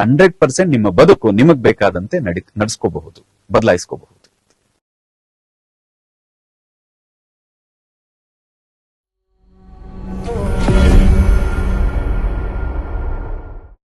Hundred percent ನಿಮ್ಮ ಬದುಕು ನಿಮಗ್ ಬೇಕಾದಂತೆ ನಡಿ ನಡ್ಸ್ಕೋಬಹುದು ಬದಲಾಯಿಸ್ಕೋಬಹುದು.